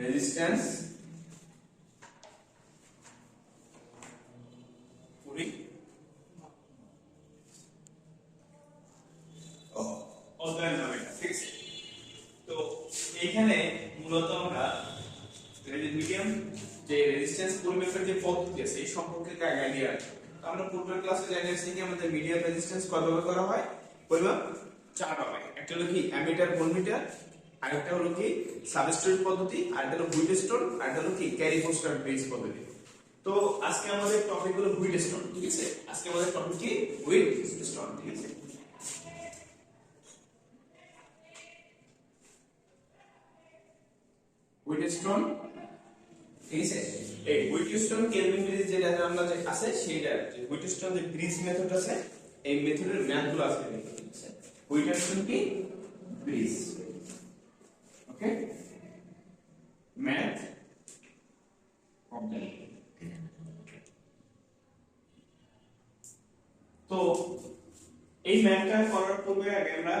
Resistance অধ্যয়ন ঠিক আছে তো এইখানে মূলত আমরা মিডিয়াম যে রেজিস্ট্যান্স পরিমাপের যে পদ্ধতি আছে এই সম্পর্কে আইডিয়া আমরা পূর্বের ক্লাসে জানিয়েছি কি আমাদের মিডিয়াম রেজিস্ট্যান্স কতভাবে করা হয়? পরিমাপ? চার ভাবে একটা হলো কি অ্যামিটার ভোল্টমিটার আরেকটা হলো কি সাবস্ট্রেট পদ্ধতি, আরেকটা হলো হুইটস্টোন আরেকটা হলো কি ক্যারি পোস্টার বেস পদ্ধতি। তো আজকে আমাদের টপিক হলো হুইটস্টোন ঠিক আছে? আজকে আমাদের টপিক কি? হুইটস্টোন ঠিক আছে? হুইটস্টোন ঠিক আছে? এই হুইটস্টোন কেলভিন ব্রিজ যেটা আমরা যে আছে, সেইটা যে হুইটস্টোন যে ব্রিজ মেথড আছে, এই মেথডের ম্যাথগুলো আছে ঠিক আছে? হুইটস্টোন কি? ব্রিজ ম্যাথ অফ দ্য তো এই ম্যাথটা করার পূর্বে আগে আমরা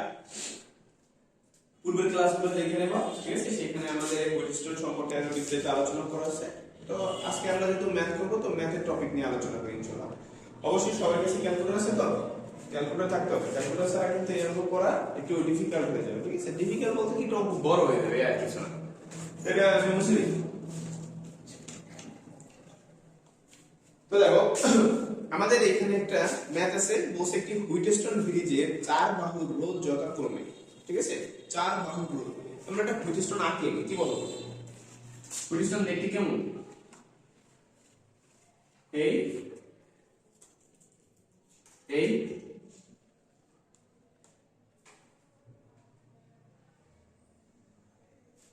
পূর্বের ক্লাসগুলো দেখে নেব, ঠিক আছে? সেখানে আমাদের বৈশিষ্ট্য সম্পর্কে আরও বিস্তারিত আলোচনা করা আছে। তো আজকে আমরা যেহেতু ম্যাথ করব, তো ম্যাথের টপিক নিয়ে আলোচনা করি, ইনশাআল্লাহ। অবশ্যই সবার কাছে ক্যালকুলেটর আছে তো ক্যালকুলেটর আমাদের এখানে একটা ম্যাথ আছে বলছে একটি হুইটস্টোন ব্রিজের চার বাহুর রোধ যথাক্রমে ঠিক আছে? চার বাহুর রোধ। আমরা একটা হুইটস্টোন আঁকি আঁকি, কি বলো? হুইটস্টোন দেখতে কেমন? এই এই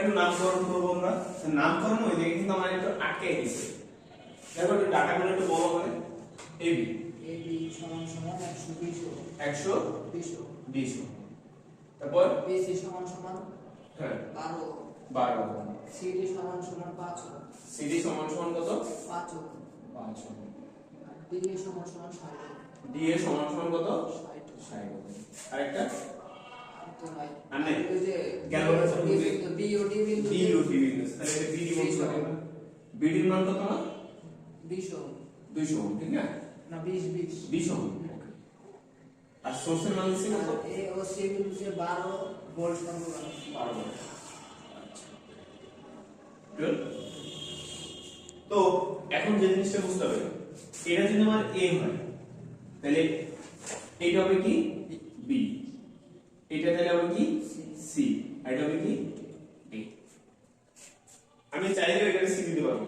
একটু নামকরণ করব আমরা। নামকরণ ওই জায়গায় কিন্তু আমার একটু আটকে গেছে দেখো একটু ডাটাগুলো একটু বড় করে। এবি এবি সমান সমান একশো বিশ একশো বিশ বিশ তারপর? বিসি সমান সমান হ্যাঁ। বারো বারো সিডি সমান সমান সিডি সমান সমান কত? সমান সমান ডি কত? আরেকটা? তো নাই আর নেই? ওই যে গেল বছর বিওডি বিন্দু ডি ও তাহলে এটা বিডি বলতে পারি বিডির মান কত না বিশ দুইশো ওহম, ঠিক না না বিশ বিশ বিশ ওহম। আর সোর্সের মান দিচ্ছি কত এ ও সি বিন্দু যে বারো ভোল্ট সমান বারো ভোল্ট। আচ্ছা। তো এখন যে জিনিসটা বুঝতে হবে এটা যদি আমার এ হয়। তাহলে এটা হবে কি? এটা তাহলে হবে কি? সি এটা হবে কি? ডি আমি চাইলে এখানে সি দিতে পারব।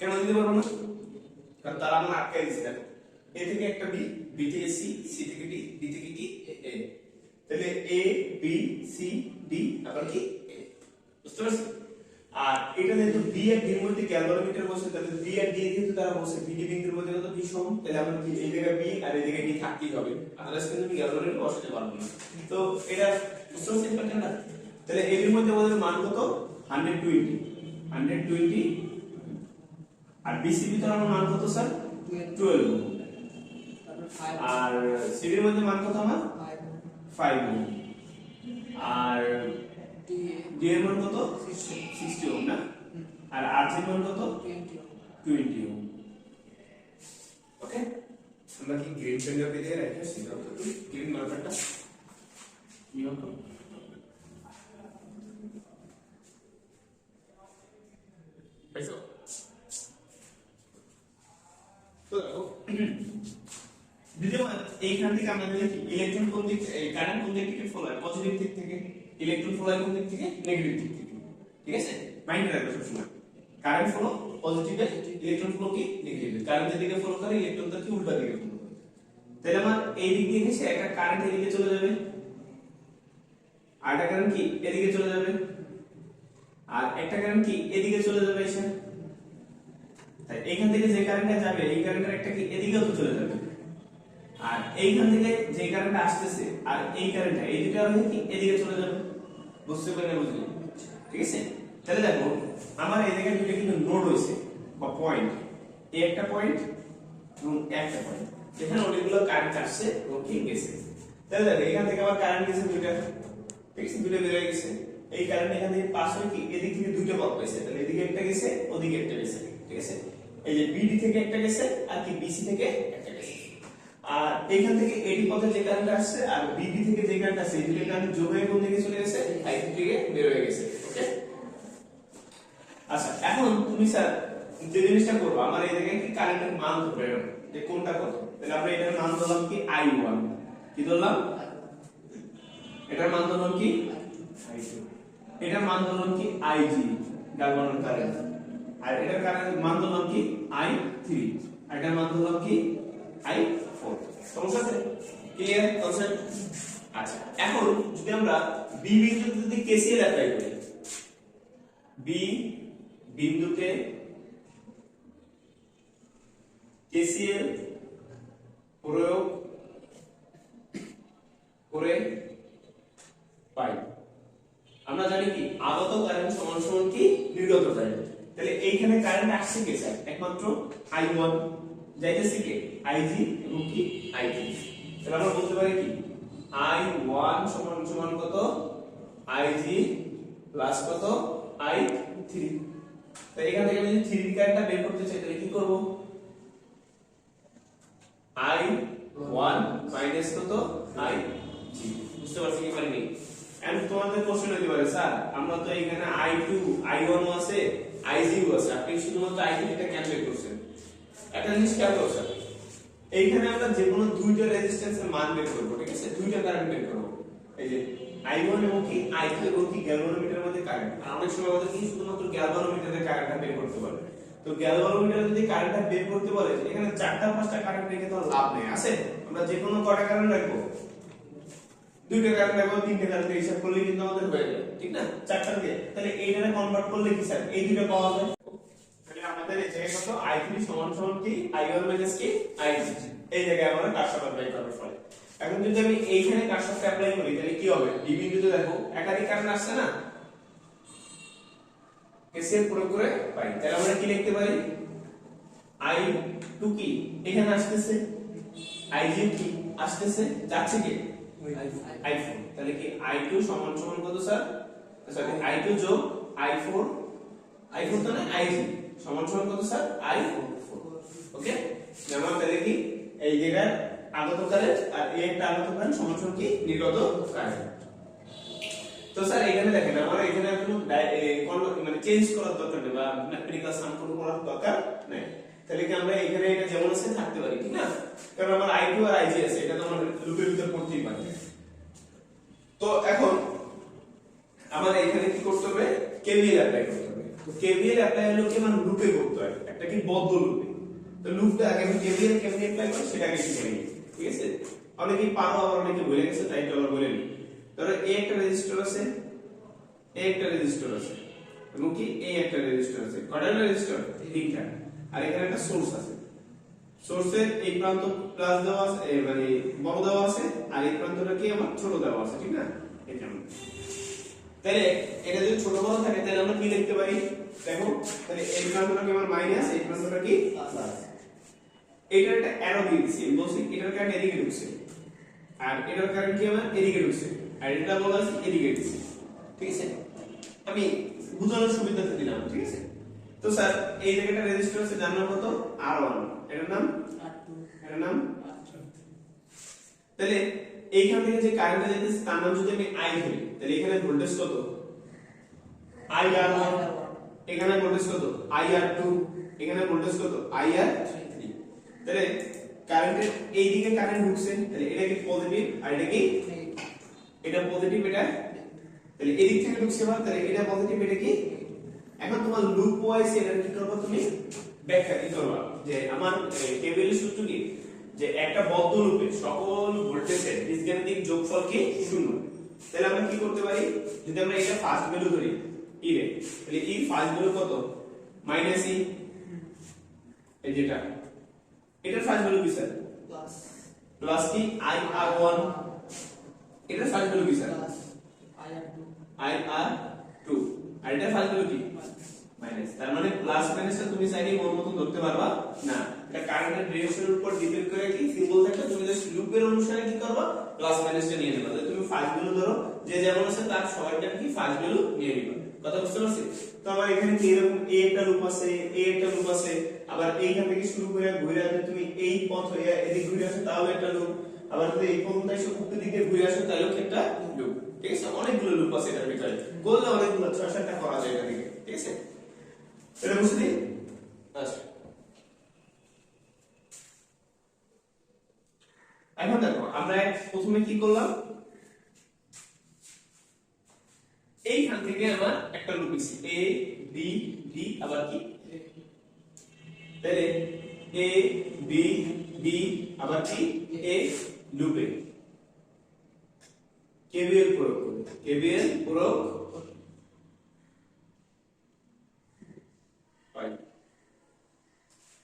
কেন দিতে পারব না? কারণ তারা আমার আটকাই দিচ্ছে দেখো। এ থেকে একটা বি বি থেকে সি সি থেকে ডি ডি থেকে কি এ তাহলে এ বি সি ডি আবার কি? A বুঝতে পারছি? আর এটা যেহেতু বি আর ডির মধ্যে ক্যালকুলেটর বসে, তাহলে বি আর ডি কিন্তু তারা বসে বি ডি বিন্দুর মধ্যে কত? বি সম, তাহলে আমরা কি, এই জায়গায় বি আর এই জায়গায় ডি থাকতেই হবে। আদারওয়াইজ কিন্তু আমি ক্যালকুলেটর বসাতে পারব না। তো এটা বুঝতে পারছি ব্যাপারটা না? তাহলে এর মধ্যে আমাদের মান কত? 120 120 আর বিসিবি তো আমার মান কত স্যার 12 তারপর ফাইভ আর সিবির মধ্যে মান কত, আমার? ফাইভ 5 আর ডি এর মান কত? 60 ওহম না আর আর এর মান কত? 20 ওহম ওকে আমরা কি গ্রিন পেন্ডার দিয়ে রেখেছি গ্রিন মার্কারটা কি হতো পাইছো তো দেখো যদি এইখান থেকে আমরা দেখি ইলেকট্রন কোন দিক কারেন্ট কোন দিক থেকে ফলো হয়? পজিটিভ দিক থেকে? ইলেকট্রন ফলো কোন দিক থেকে? নেগেটিভ দিক থেকে। ঠিক আছে? মাইন্ডে রাখবে সবসময়। কারেন্ট ফলো পজিটিভে ইলেকট্রন ফলো কি? নেগেটিভে কারেন্টের দিকে ফলো করে ইলেকট্রন তার কি উল্টা দিকে ফলো করে। তাহলে আমার এই দিক দিয়ে গেছে একটা কারেন্ট এদিকে চলে যাবে। আর একটা কারেন্ট কি? এদিকে চলে যাবে। আর একটা কারেন্ট কি? এদিকে চলে যাবে এসে। তাই এইখান থেকে যে কারেন্টটা যাবে, এই কারেন্টের একটা কি? এদিকেও তো চলে যাবে। আর এইখান থেকে যে কারেন্ট আসতেছে, আর এই কারেন্টটা এই দুটো কি এদিকে চলে যাবে। বুঝতে পারলে বুঝলি। ঠিক আছে? তাহলে দেখো, আমার এই জায়গায় দুটো কিন্তু নোড হয়েছে বা পয়েন্ট এই একটা পয়েন্ট এবং একটা পয়েন্ট এখানে অনেকগুলো কারেন্ট আসছে এবং কি গেছে। তাহলে দেখো, এখান থেকে আবার কারেন্ট গেছে দুইটা। ঠিক আছে? দুটো বের গেছে। এই কারেন্ট এখান থেকে পাস হয়ে কি? এদিক থেকে দুটো পথ পেয়েছে তাহলে এদিকে একটা গেছে, ওদিকে একটা গেছে। ঠিক আছে? এই যে বিডি থেকে একটা গেছে, আর কি বিসি থেকে আর এখান থেকে এডি পথে যে কারেন্ট আসছে আর বিডি থেকে যে কারেন্ট আসছে, এই দুটো কারেন্ট যোগ হয়ে কোন দিকে চলে গেছে? আই থেকে বের হয়ে গেছে আচ্ছা এখন তুমি স্যার যে জিনিসটা করব, আমার এই জায়গায় কি কারেন্টের মান ধরবে যে কোনটা কত তাহলে আমরা এটার মান ধরলাম কি? আই ওয়ান কি ধরলাম? এটার মান ধরলাম কি? এটার মান ধরলাম কি? আইজি গালভানোর কারেন্ট আর এটার কারেন্ট মান ধরলাম কি? আই থ্রি এটার মান ধরলাম কি? আই প্রয়োগ করে পাই। আমরা জানি কি আগত কারেন্ট সমান সমান কি? নির্গত কারেন্ট। তাহলে এইখানে কারেন্ট আসছে কে স্যার? একমাত্র I1 যাইতেছে কে? IG এবং কি I3 তাহলে আমরা বলতে পারি কি? I1 সমান সমান কত? IG প্লাস কত? I3 তাহলে এখান থেকে আমি যদি 3 কারেন্টটা বের করতে চাই, তাহলে কি করব? I1 মাইনাস কত? I3 বুঝতে পারছি কি পারিনি? এন্ড তোমাদের কোশ্চেন হতে পারে, স্যার, আমরা তো এখানে i2 i1 ও আছে i0 ও আছে। আপনি শুধুমাত্র i3 টা কেন বের করছেন? একটা জিনিস খেয়াল করো, স্যার। এইখানে আমরা যে কোনো দুইটা রেজিস্ট্যান্সের মান বের করব, ঠিক আছে? দুইটা কারেন্ট বের করব। এই যে i1 এবং কি i2 এবং কি গ্যালভানোমিটারের মধ্যে কারেন্ট আর অনেক সময় আমাদের কি, শুধুমাত্র গ্যালভানোমিটারের কারেন্টটা বের করতে পারে তো গ্যালভানোমিটারে যদি কারেন্টটা বের করতে বলে, এখানে চারটা পাঁচটা কারেন্ট রেখে তো লাভ নেই, আছে? আমরা যে কোনো কয়টা কারেন্ট রাখব? দুইটা কারেন্ট রাখব, তিনটে কারেন্ট হিসাব করলে কিন্তু আমাদের হয়ে যাবে, ঠিক না? চারটা দিয়ে তাহলে এইটারে কনভার্ট করলে কি স্যার? এই দুটো পাওয়া যায় তাহলে আমাদের এই জায়গায় কত i3 সমান সমান কি? I1 মাইনাস কি? I3 এই জায়গায় আমরা কারশফ অ্যাপ্লাই করার ফলে। এখন যদি আমি এইখানে কারশফ অ্যাপ্লাই করি, তাহলে কি হবে? এই বিন্দুতে দেখো, একাধিক কারেন্ট আসছে না? কেসিএল প্রয়োগ করে পাই। তাহলে আমরা কি লিখতে পারি? I2 কি? এখানে আসতেছে। I0 কি? আসতেছে। যাচ্ছে কি? I4 তাহলে কি i2 সমান সমান কত স্যার সরি i2 যোগ i4 i4 তো না i3 সমান সমান কত স্যার? i4 ওকে যেমন তাহলে কি এই জায়গায় আগত কারেন্ট আর এই একটা আগত কারেন্ট সমান সমান কি নির্গত কারেন্ট তো স্যার, এখানে দেখেন, আমার এখানে কোনো মানে চেঞ্জ করার দরকার নেই বা ম্যাথমেটিক্যাল সাম কোনো করার দরকার নেই। তাহলে কি আমরা এখানে এটা যেমন আছে থাকতে পারি, ঠিক না? কারণ আমার i2 আর ig আছে, এটা তো আমার লুপের ভিতর পড়তেই পারে। তো এখন আমার এখানে কি করতে হবে? কেভিএল অ্যাপ্লাই করতে হবে? তো কেভিএল হলো কি আমার লুপে করতে হয়? একটা কি বদ্ধ লুপে তো লুপটা আগে আমি কেভিএল কেমনে অ্যাপ্লাই করি সেটা আগে শিখে নিই, ঠিক আছে? অনেকেই পারো, আবার অনেকে বলে গেছে, তাই তো আবার বলে নিই। ধরো এই একটা রেজিস্টার আছে এই একটা রেজিস্টার আছে, এবং কি এই একটা রেজিস্টার আছে। কয়টা রেজিস্টার তিনটা। আর এখানে একটা সোর্স আছে। সোর্সের এই প্রান্ত প্লাস দেওয়া আছে মানে বড় দেওয়া আছে, আর এই প্রান্তটা কি আমার ছোট দেওয়া আছে, ঠিক না? এটা। তাহলে এটা যদি ছোট বড় থাকে তাহলে আমরা কি লিখতে পারি? দেখো তাহলে এই প্রান্তটা কি আমার মাইনাস এই প্রান্তটা কি? প্লাস এটার একটা অ্যারো দিয়ে দিছি আমি বলছি এটার কারেন্ট এদিকে ঢুকছে। আর এটার কারেন্ট কি আমার? এদিকে ঢুকছে। আর এটা বলা আছে এদিকে ঢুকছে। ঠিক আছে? আমি বুঝানোর সুবিধাতে দিলাম ঠিক আছে? তো স্যার এই জায়গাটা রেজিস্টার আছে যার নাম কত R1 এটার নাম? এটার নাম? তাহলে এইখান থেকে যে কারেন্টটা যেতেছে তার নাম যদি আমি I ধরি, তাহলে এখানে ভোল্টেজ কত? IR1 এখানে ভোল্টেজ কত? IR2 এখানে ভোল্টেজ কত? IR3 তাহলে কারেন্টের এই দিকে কারেন্ট ঢুকছে, তাহলে এটা কি পজিটিভ আর এটা কি? এটা পজিটিভ এটা তাহলে এদিক থেকে ঢুকছে বা তাহলে এটা পজিটিভ এটা কি? এখন তোমার লুপ ওয়াইজ এটা কি করবে তুমি? ব্যাখ্যা কি করবা? যে আমার কেবিল সূত্র কি? যে একটা বদ্ধ লুপে সকল ভোল্টেজের বীজগাণিতিক যোগফল কি শূন্য। তাহলে আমরা কি করতে পারি? যদি আমরা এটা ফার্স্ট ভ্যালু ধরি ই রে তাহলে ই ফার্স্ট ভ্যালু কত? মাইনাস ই এই যেটা। এটার ফার্স্ট ভ্যালু কি স্যার প্লাস প্লাস কি? আই আর 1 এটার ফার্স্ট ভ্যালু কি sir plus I R two I R 2 আর এটার ফার্স্ট ভ্যালু কি? মাইনাস তার মানে প্লাস মাইনাসটা তুমি চাইলে মন মতো ধরতে পারবা? না। এটা কারেন্টের ডিরেকশনের উপর ডিপেন্ড করে কি? সিম্বল তুমি লুপের অনুসারে কি প্লাস মাইনাসটা নিয়ে তুমি ধরো, যে যেমন আছে তার সবাইটা কি? নিয়ে কথা বুঝতে পারছি? তো এখানে কি এরকম a একটা লুপ আছে, a একটা লুপ আছে, আবার এইখান থেকে শুরু করে ঘুরে তুমি এই পথ হয়ে এদিকে ঘুরে আসো তাহলে একটা লুপ আবার যদি এই পর্যন্ত এসে দিকে ঘুরে আসো তাহলেও একটা লুপ ঠিক আছে? অনেকগুলো লুপ আছে এটার ভিতরে। করলে অনেকগুলো, ছয় সাতটা করা যায় এটা দিকে ঠিক আছে এটা বুঝলি আচ্ছা এখন দেখো আমরা প্রথমে কি করলাম? এইখান থেকে আমার একটা লুপ নিছি। এ বি ডি আবার কি? তাহলে এ বি ডি আবার কি? এ। লুপে কেবিএল প্রয়োগ করি। কেবিএল প্রয়োগ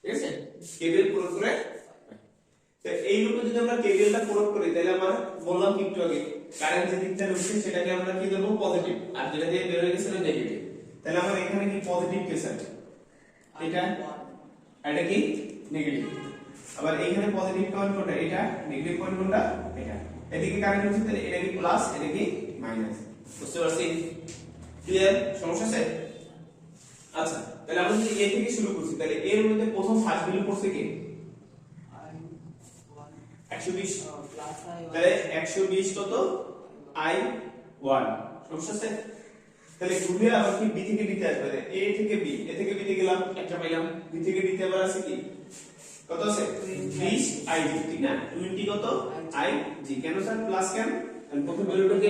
ঠিক আছে? কেবিএল প্রয়োগ করে তো এই লুপে যদি আমরা কেবিএলটা প্রয়োগ করি, তাহলে আমার বললাম একটু আগে কারেন্ট যে দিকটা ঢুকছে সেটাকে আমরা কি দেবো পজিটিভ আর যেটা দিয়ে বের হয়ে গেছে নেগেটিভ তাহলে আমার এখানে কি পজিটিভ কেস আছে? এটা এটা কি? নেগেটিভ আবার এইখানে পজিটিভ পয়েন্ট কোনটা? এটা নেগেটিভ পয়েন্ট কোনটা? এটা। এদিকে কারেন্ট হচ্ছে, তাহলে এটা কি প্লাস এটা কি মাইনাস বুঝতে পারছি? ক্লিয়ার সমস্যা আছে? আচ্ছা তাহলে আমরা যদি এ থেকে শুরু করছি, তাহলে এর মধ্যে প্রথম ফার্স্ট ভ্যালু পড়ছে কি? 120 প্লাস তাহলে 120 কত? i 1 সমস্যা আছে? তাহলে ঘুরে আবার কি বি থেকে ডিতে আসবে? a থেকে b a থেকে b তে গেলাম। একটা পাইলাম। b থেকে d তে আবার আছে কি? কত আছে? 20 i ঠিক না? 20 কত? i জি। কেন স্যার? প্লাস কেন? আমি প্রথম ভ্যালুটা কি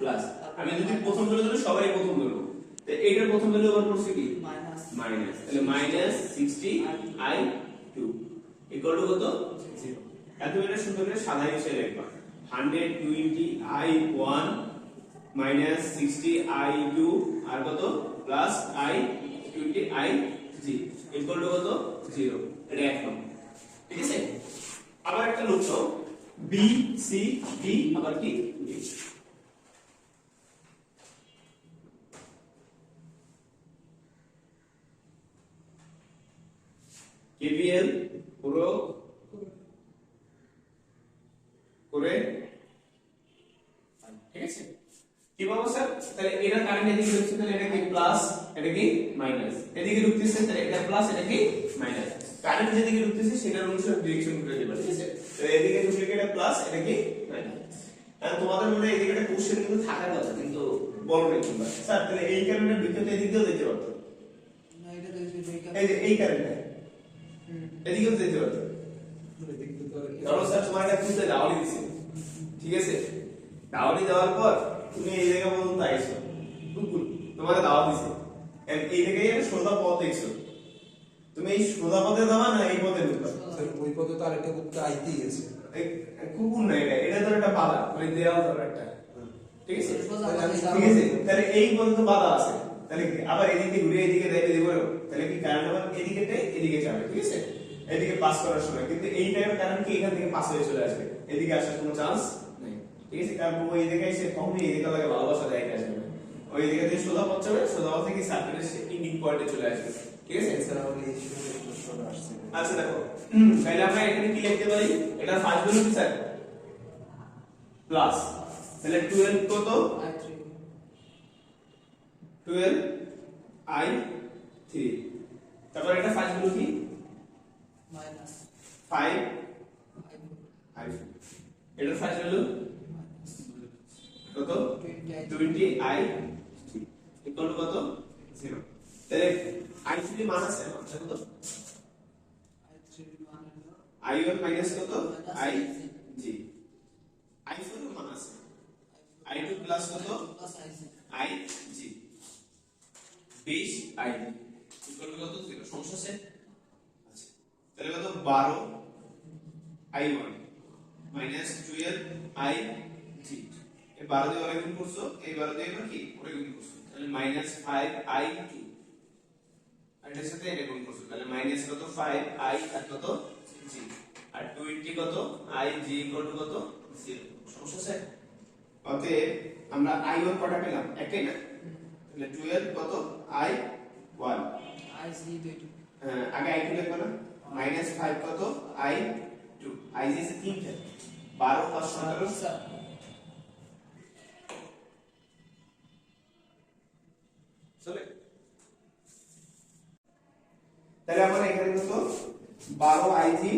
প্লাস আমি যদি প্রথম ভ্যালু ধরি সবাই প্রথম ধরবো তো এইটার প্রথম ভ্যালু আবার পড়ছে কি? মাইনাস মাইনাস তাহলে minus sixty I two equal to কত? জিরো এত এটা সুন্দর করে সাদা হিসেবে লিখবা। Hundred twenty I one minus sixty I two আর কত? Plus I twenty I G equal to কত? জিরো এটা এক ঠিক আছে? আবার একটা লক্ষ্য বি সি ডি আবার কি? ডি কেবিএল পুরো করে ঠিক আছে কি বলব স্যার তাহলে এটা কারেন্ট এদিকে ঢুকছে তাহলে এটা কি প্লাস এটা কি মাইনাস এদিকে ঢুকতেছে তাহলে এটা প্লাস এটা কি মাইনাস কারেন্ট যেদিকে ঢুকতেছে সেটার অনুসারে ডিরেকশন করে দেবা ঠিক আছে? তো এদিকে ঢুকলে এটা প্লাস এটা কি মাইনাস আর তোমাদের মনে এদিকে একটা কোশ্চেন কিন্তু থাকার কথা কিন্তু বলো না তোমরা স্যার তাহলে এই বিদ্যুৎ এদিক দিয়েও পারতো। এই যে এই এই এদিকেও যেতে পারতো। ধরো স্যার তোমার একটা খুঁজতে ডাউলি দিছে। ঠিক আছে? ডাউলি দেওয়ার পর তুমি এই জায়গা পর্যন্ত আইছো তোমাকে দাওয়া দিছে। এই জায়গায় সোজা পথ দেখছ। তুমি এই সোজা পথে যাবা না এই পথে ঢুকবা? ওই পথে তো আরেকটা কুত্তা আইতেই আছে কুকুর না এটা এটা ধর একটা বাধা মানে দেওয়াল ধর একটা। ঠিক আছে? তাহলে আমি পথে ঠিক আছে তাহলে এই পর্যন্ত বাধা আছে। তাহলে আবার এদিকে ঘুরে এদিকে দেখে দিব? তাহলে কি কারেন্ট আবার এদিকে এদিকে যাবে ঠিক আছে? এদিকে পাস করার সময়। কিন্তু এই টাইপের কারেন্ট কি এখান থেকে পাস হয়ে চলে আসবে? এদিকে আসার কোনো চান্স নেই। ঠিক আছে? কারণ ওই দিকে এসে কখনোই এদিকে লাগে ভালোবাসা দেয় আসবে। ওই দিকে দিয়ে সোজা পথ যাবে সোজা পথ থেকে সার্কিটের ইন্ডিং পয়েন্টে চলে আসবে। ঠিক আছে? এছাড়া আমার এই প্রশ্ন আসছে। আচ্ছা দেখো। তাহলে আমরা এখানে কি লিখতে পারি? এটা ফার্স্ট ভ্যালু কি স্যার প্লাস তাহলে 12 কত? আই থ্রি 12 i 3 তারপর এটা ফার্স্ট ভ্যালু কি? মাইনাস 5 i এটার ফার্স্ট ভ্যালু কত? Twenty i 20 i 3 equal to কত? 0 তাহলে i 3 মান আছে থ্রি মান হলো আই মাইনাস কত? আই জি আই ফোর মান আছে। আই টু প্লাস কত? Plus i c i g বিশ আই ইকুয়াল কত? জিরো সমস্যা আছে? আচ্ছা। তাহলে কত? বারো। I one minus twelve i g এই বারো দিয়ে ওরা গুণ করছ এই বারো দিয়ে এবার কি? ওরা গুণ করছ। তাহলে মাইনাস ফাইভ আই টু আর এটার সাথে এটা গুণ করছ। তাহলে মাইনাস কত? ফাইভ আই আর কত? জি আর টোয়েন্টি কত? আই জি ইকুয়াল টু কত? জিরো সমস্যা আছে? অতএব আমরা আই ওয়ান কটা পেলাম? একটাই না? তাহলে টুয়েলভ কত? আই ওয়ান আইসি দুইটু আগে আই টু লিখব না? মাইনাস ফাইভ কত? আই টু আই জি তিনটে বারো পাঁচ সতেরো? স্যার চলে তাহলে আমরা এখানে কত? বারো i g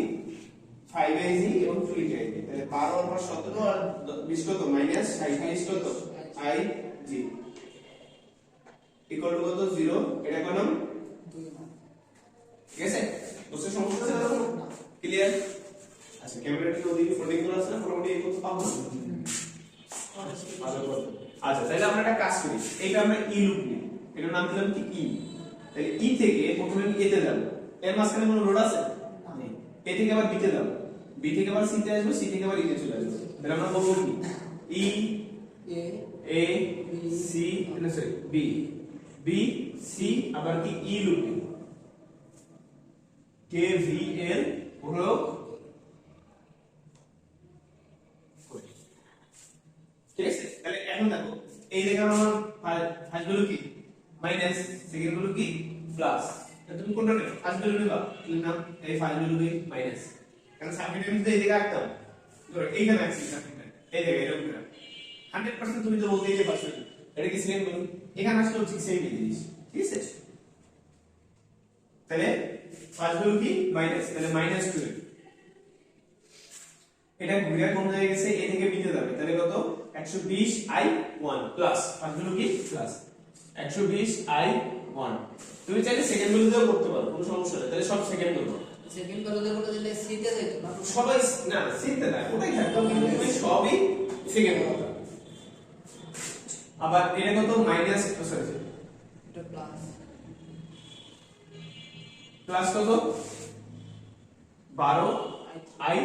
five i g এবং টোয়েন্টি আইজি তাহলে বারো আর পাঁচ সতেরো আর দ- বিশ কত? মাইনাস সাঁইত্রিশ কত? আই জি ইকুয়াল টু কত? জিরো এটা কলম ঠিক আছে? বুঝতে সমস্যা আছে ক্লিয়ার আচ্ছা ক্যামেরাটি ওদিকে ফোল্ডিং করা আছে না? মোটামুটি এই করতে পাবো। আচ্ছা তাহলে আমরা একটা কাজ করি। এইটা আমরা ই লুপ নিই। এটার নাম দিলাম কি ই তাহলে ই থেকে প্রথমে আমি এতে যাব। এর মাঝখানে কোনো রোড আছে? এ থেকে আবার বিতে যাব। বি থেকে আবার সি তে আসব সি থেকে আবার ইতে চলে আসব। তাহলে আমরা বলব কি? ই এ এ সি না সরি বি বি সি আবার কি ই লুপ কে ভি এল প্রয়োগ ঠিক আছে? তাহলে এখন দেখো এই জায়গায় আমার ফার্স্ট ভ্যালু কি? মাইনাস সেকেন্ড ভ্যালু কি? প্লাস তুমি কোনটা নেবে? ফার্স্ট ভ্যালু নেবা। লিখলাম এই ফার্স্ট ভ্যালু নেই মাইনাস কারণ সাবমিটের মধ্যে এই জায়গায় রাখতাম ধরো এইখানে রাখছি সাবমিটের এই জায়গায় এরকম করে। 100% তুমি তো বলতেই যে পারছ এটা। কি সেকেন্ড ভ্যালু এখানে আসলে ঠিক সেম জিনিস। ঠিক আছে? তাহলে ফার্স্ট ভ্যালু কি? মাইনাস তাহলে মাইনাস 12 এটা ঘুরে কোন জায়গায় গেছে? এ থেকে বি তে যাবে। তাহলে কত? 120 i 1 প্লাস ফার্স্ট ভ্যালু কি? প্লাস 120 i 1 তুমি চাইলে সেকেন্ড ভ্যালু দিয়েও করতে পারো কোনো সমস্যা নেই তাহলে সব সেকেন্ড করব। সেকেন্ড ভ্যালু দিয়ে বলে দিলে সিতে যাইতো না সবাই না চিন্তা না ওটাই থাকতো কিন্তু তুমি সবই সেকেন্ড করবে আবার এটা কত? মাইনাস সরি এটা প্লাস প্লাস কত? 12 i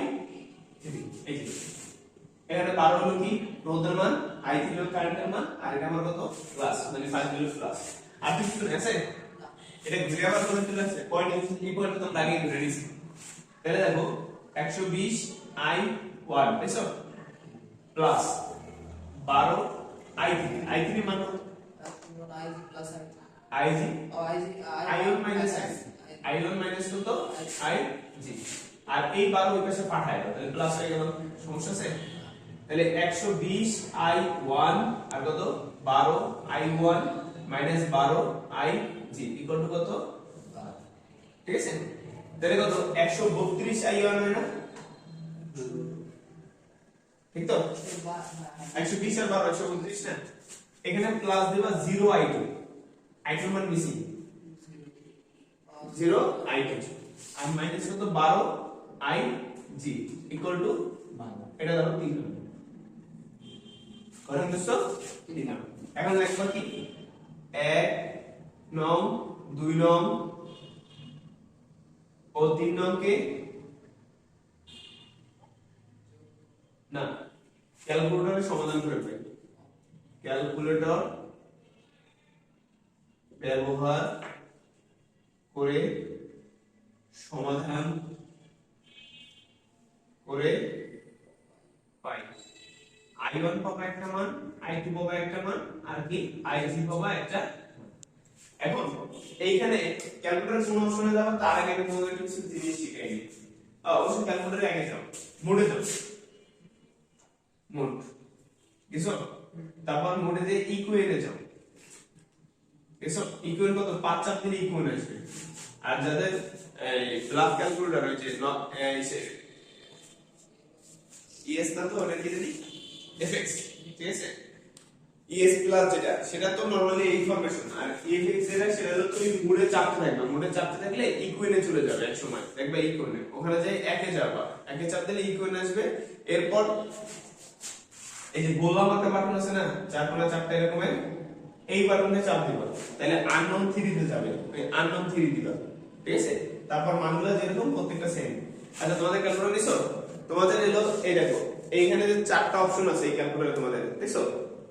3 এই যে এখানে 12 হলো কি? রোধের মান i 3 হলো কারেন্টের মান, আর এটা আমার কত? প্লাস মানে 5 হলো প্লাস আর কিছু আছে? এটা ঘুরে আবার করে চলে আসছে। পয়েন্ট এই পয়েন্ট তো আমরা আগে ধরে নিছি তাহলে দেখো 120 i 1 দেখছ? প্লাস 12 i 3 i 3 মান কত? I g plus i i g O i g i 1 minus i i 1 minus কত? I জি আর এই 12 ওই পাশে পাঠায় তাহলে প্লাস হয়ে গেল। সমস্যা আছে? তাহলে 120 i 1 আর কত? 12 i 1 minus 12 i g equal to কত? ঠিক আছে? তাহলে কত? 132 i 1 হয় না? ঠিক তো? 120 আর 12 132 না? এখানে প্লাস দিবা 0 i2 i2 মান মিসিং 0 i2 আর মাইনাস কত? 12 i g ইকুয়াল টু এটা ধরো 3 করেন দোস্ত 3 হবে এখন লিখবা কি? 1 নং 2 নং ও 3 নং কে? না ক্যালকুলেটরে সমাধান করে ক্যালকুলেটর ব্যবহার করে সমাধান করে পাই। আই ওয়ান পাবা একটা মান, আই টু পাবা একটা মান, আর কি? আই থ্রি পাবা একটা। এখন এইখানে ক্যালকুলেটর কোন অপশনে যাব, তার আগে তোমাদের কিছু জিনিস শিখাই দিই। অবশ্যই ক্যালকুলেটরে আগে যাও। মোডে যাও। মোড। কিছু তারপর মোডে দিয়ে ইকুয়েলে যাও। এসব ইকুয়েল কত? পাঁচ চার দিনে ইকুয়েল আসবে আর যাদের ব্লাক ক্যালকুলেটর হয়েছে নট ইএস না তো, ওটা কি এফএক্স ঠিক আছে? ইএস প্লাস যেটা, সেটা তো নরমালি এই ফরমেশন আর ইএফএক্স যেটা, সেটা হলো তুমি মুডে চাপতে থাকবে মুডে চাপতে থাকলে ইকুয়েনে চলে যাবে এক সময় দেখবে ইকুয়েনে ওখানে যাই একে যাবা একে চাপ দিলে ইকুয়েন আসবে। এরপর এই যে গোলাম আঁকা বাটন আছে না চার কোনা চারটা এরকমের এই বাটনে চাপ দিবা। তাহলে আননোন থ্রিতে যাবে। আননোন থ্রি দিবা। ঠিক আছে? তারপর মানগুলো যেরকম, প্রত্যেকটা সেম আচ্ছা তোমাদের ক্যালকুলেটর নিছো? তোমাদের এলো, এই দেখো। এইখানে যে চারটা অপশন আছে এই ক্যালকুলেটরে তোমাদের দেখছ?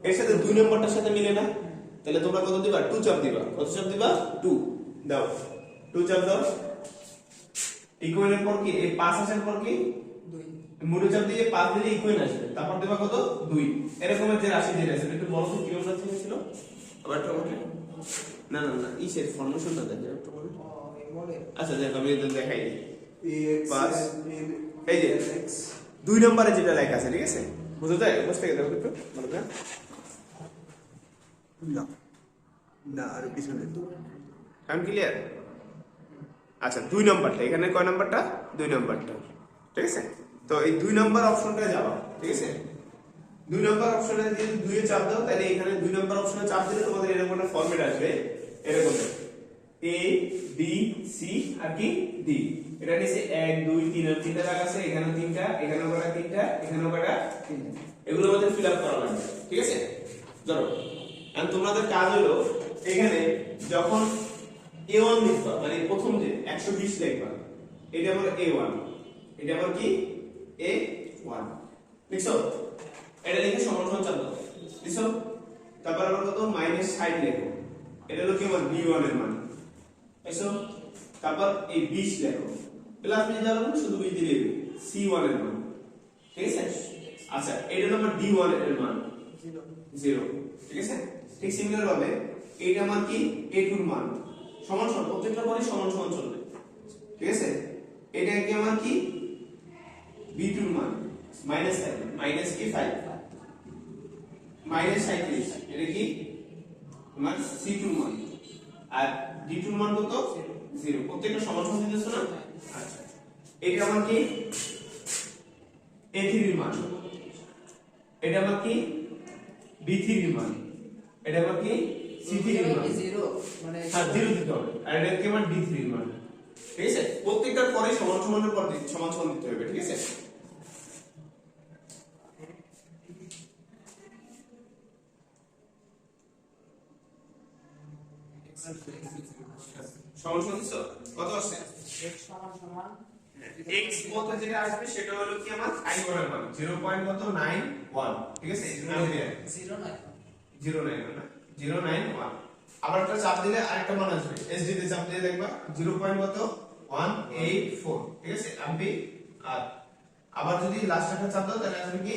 এর সাথে দুই নম্বরটার সাথে মিলে না? তাহলে তোমরা কত দিবা? টু চাপ দিবা। কত চাপ দিবা? টু দাও। টু চাপ দাও। ইকুয়ালের পর কি? এই পাঁচ আসার পর কি? দুই। মুড়ে চাপ দিয়ে পাঁচ দিলে ইকুয়েন আসবে। তারপর দেবা কত? দুই। এরকমের যে রাশি যেটা আছে একটু বড় কি আমরা ছিল আবার একটু আমাকে? না না না ইসের ফর্মেশনটা দেখে একটু আচ্ছা দেখ আমি এটা দেখাই। দিই পাঁচ। এই যে। দুই নম্বরে যেটা লেখা আছে, ঠিক আছে? বুঝতে যায় বুঝতে গেলে একটু করে। না। না, আর পিছনে এখন ক্লিয়ার আচ্ছা দুই নম্বরটা। এখানে কয় নম্বরটা? দুই নম্বরটা। ঠিক আছে? তো এই দুই নম্বর অপশনটা যাওয়া ঠিক আছে? দুই নম্বর অপশনে যদি দুইয়ে চাপ দাও, তাহলে এখানে দুই নম্বর অপশনে চাপ দিলে তোমাদের এরকম একটা ফরম্যাট আসবে। এরকম। এ বি সি আর কি ডি এটা নিচে এক, দুই, তিন, আর তিনটা দাগ আছে এখানে তিনটা এখানে কটা তিনটা এখানে কটা তিনটা। এগুলো আমাদের ফিল আপ করা লাগবে, ঠিক আছে? ধরো, এখন তোমাদের কাজ হলো, এখানে যখন এ ওয়ান লিখবা মানে প্রথম যে একশো বিশ লিখবা, এটা আমার ওয়ান এটা আমার কি? এ ওয়ান লিখছো? এটা লিখে সমান চাপ দাও লিখছো? তারপর আবার কত? মাইনাস ষাট লেখো। এটা হলো কি? আমার বি ওয়ানের মান। লিখছো তারপর এই বিশ লেখো প্লাস বিশ দেওয়া লাগবে না, শুধু বিশ দিলে সি ওয়ানের মান। ঠিক আছে? আচ্ছা এটা ডি ওয়ানের মান। জিরো জিরো ঠিক আছে? ঠিক সিমিলার ভাবে এইটা আমার কি? এ টুর মান। সমান সমান প্রত্যেকটা পরে সমান সমান চলবে। ঠিক আছে? এটা কি আমার কি? বি টুর মান। মাইনাস থাকবে মাইনাস কি? ফাইভ মাইনাস সাঁত্রিশ এটা কি? তোমার সি টুর মান। আর ডি টুর মান কত? জিরো। প্রত্যেকটা সমান সমান দিতেছো না? আচ্ছা। এটা আমার কি? এ থ্রির মান। এটা আমার কি? বি থ্রির মান। এটা আমার কি? সি থ্রির মান। জিরো মানে হ্যাঁ জিরো দিতে হবে। আর এটা কি আমার ডি থ্রির মান। ঠিক আছে? প্রত্যেকটার পরে সমান সমানের পর সমান সমান দিতে হবে ঠিক আছে? সমান দিছো কত আসছে? X সমান সমান x বলতে যেটা আসবে সেটা হলো কি আমার? I এর মান 0. কত? 91 ঠিক আছে? আমি দিলাম। জিরো নয় জিরো নাইন না? Zero nine one. আবার একটা চাপ দিলে আরেকটা মান আসবে। এসডি তে চাপ দিয়ে দেখবা। জিরো পয়েন্ট কত? One eight four. ঠিক আছে? এমপি আর আবার যদি লাস্ট একটা চাপ দাও তাহলে আসবে কি?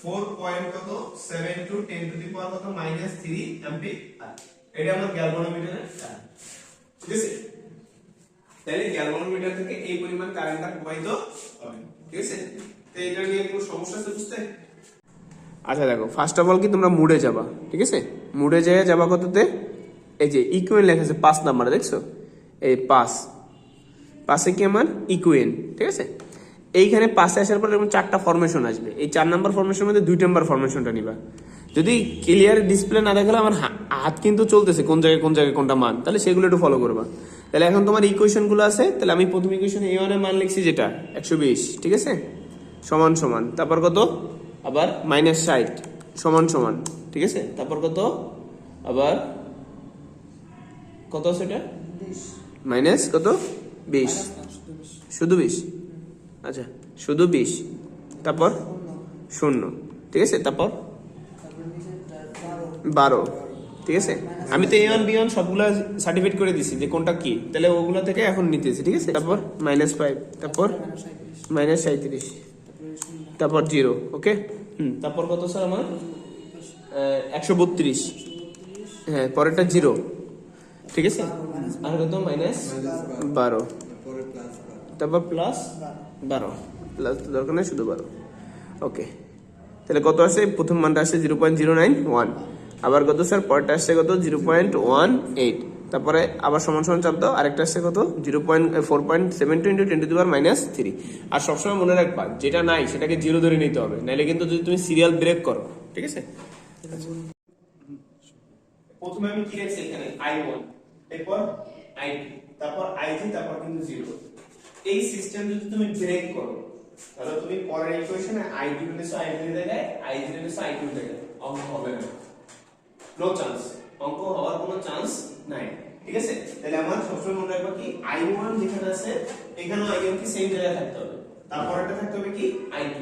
ফোর পয়েন্ট কত? Seven two ten to the power কত? Minus three MP. আর এটা আমার গ্যালভানোমিটারের কারেন্ট তাহলে গ্যালভানোমিটার থেকে এই পরিমাণ কারেন্টটা প্রবাহিত হবে। ঠিক আছে? তো এটা নিয়ে কোনো সমস্যা আছে বুঝতে? আচ্ছা দেখো ফার্স্ট অফ অল কি তোমরা মুডে যাবা, ঠিক আছে? মুডে যেয়ে যাবা কততে? এই যে ইকুয়েন লেখা আছে পাঁচ নাম্বারে, দেখছ? এই পাঁচ। পাশে কি আমার? ইকুয়েন ঠিক আছে? এইখানে পাশে আসার পর এরকম চারটা ফরমেশন আসবে। এই চার নাম্বার ফরমেশনের মধ্যে দুই নাম্বার ফরমেশনটা নিবা। যদি ক্লিয়ার ডিসপ্লে না দেখালে আমার হাত কিন্তু চলতেছে কোন জায়গায় কোন জায়গায় কোনটা মান। তাহলে সেগুলো একটু ফলো করবা। তাহলে এখন তোমার ইকুয়েশনগুলো আছে তাহলে আমি প্রথম ইকুয়েশন এ ওয়ানের মান লিখছি যেটা একশো বিশ ঠিক আছে? সমান সমান। তারপর কত? আবার মাইনাস ষাট সমান সমান ঠিক আছে? তারপর কত? আবার কত সেটা বিশ। মাইনাস কত? বিশ। শুধু বিশ। আচ্ছা শুধু বিশ। তারপর? শূন্য। ঠিক আছে? তারপর? বারো। ঠিক আছে? আমি তো এ ওয়ান বি ওয়ান সবগুলো সার্টিফিকেট করে দিছি যে কোনটা কি। তাহলে ওগুলো থেকে এখন নিতেছি, ঠিক আছে? তারপর মাইনাস ফাইভ তারপর মাইনাস সাঁত্রিশ তারপর জিরো ওকে হুম, তারপর কত স্যার আমার? একশো বত্রিশ। হ্যাঁ পরেরটা জিরো ঠিক আছে? আর কত? মাইনাস বারো। তারপর প্লাস বারো। প্লাস তো দরকার নেই, শুধু বারো। ওকে তাহলে কত আসে? প্রথম মানটা আসছে zero point zero nine one আবার কত স্যার? পরেরটা আসছে কত? Zero point one eight. তারপরে আবার সমান সমান চাপ দাও, আরেকটা আসছে কত? Zero point four point, seven two into twenty two minus three. আর সবসময় মনে রাখবা, যেটা নাই সেটাকে জিরো ধরে নিতে হবে নাহলে কিন্তু যদি তুমি সিরিয়াল ব্রেক করো, ঠিক আছে? প্রথমে আমি কি রাখছি এখানে? i1 এরপর i2 তারপর আই i3 তারপর কিন্তু 0 এই সিস্টেম যদি তুমি ব্রেক করো, তাহলে তুমি পরের ইকুয়েশনে i2 নিছো i3 এর জায়গায় i3 নিছো i2 এর জায়গায় অঙ্ক হবে না। নো চান্স অঙ্ক হওয়ার কোনো চান্স নাই। ঠিক আছে? তাহলে আমার সবসময় মনে রাখব কি? I1 যেখানে আছে, এখানেও i1 কি সেম জায়গায় থাকতে হবে। তারপর এটা থাকতে হবে কি? I2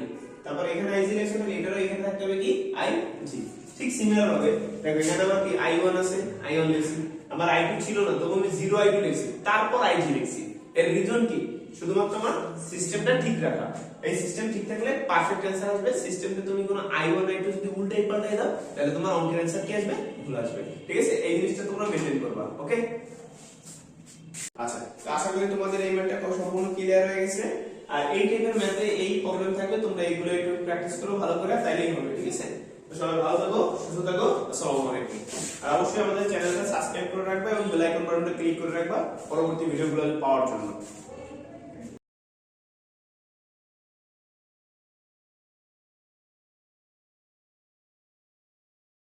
তারপর এখানে i0 আছে, তাহলে এটারও এখানে থাকতে হবে কি? I3 ঠিক সিমিলার হবে। দেখো, এখানে আমার কি? I1 আছে i1 লিখছি আমার i2 ছিল না তখন আমি 0 i2 লিখছি তারপর i3 লিখছি এর রিজন কি? শুধুমাত্র আমার সিস্টেমটা ঠিক রাখা। এই সিস্টেম ঠিক থাকলে পারফেক্ট অ্যান্সার আসবে। সিস্টেমে তুমি কোনো i1 i2 যদি উল্টাই পাল্টাই দাও, তাহলে তোমার অঙ্কের অ্যান্সার কি আসবে? ভুল আসবে। ঠিক আছে? এই জিনিসটা তোমরা মেনটেন করবা ওকে আচ্ছা তো আশা করি তোমাদের এই ম্যাথটা সম্পূর্ণ ক্লিয়ার হয়ে গেছে। আর এই টাইপের ম্যাথে এই প্রবলেম থাকলে তোমরা এইগুলো একটু প্র্যাকটিস করো, ভালো করে তাইলেই হবে, ঠিক আছে? সবাই ভালো থাকো, সুস্থ থাকো, আসসালামু আলাইকুম। আর অবশ্যই আমাদের চ্যানেলটা সাবস্ক্রাইব করে রাখবা এবং বেল আইকন বাটনটা ক্লিক করে রাখবা, পরবর্তী ভিডিওগুলো পাওয়ার জন্য।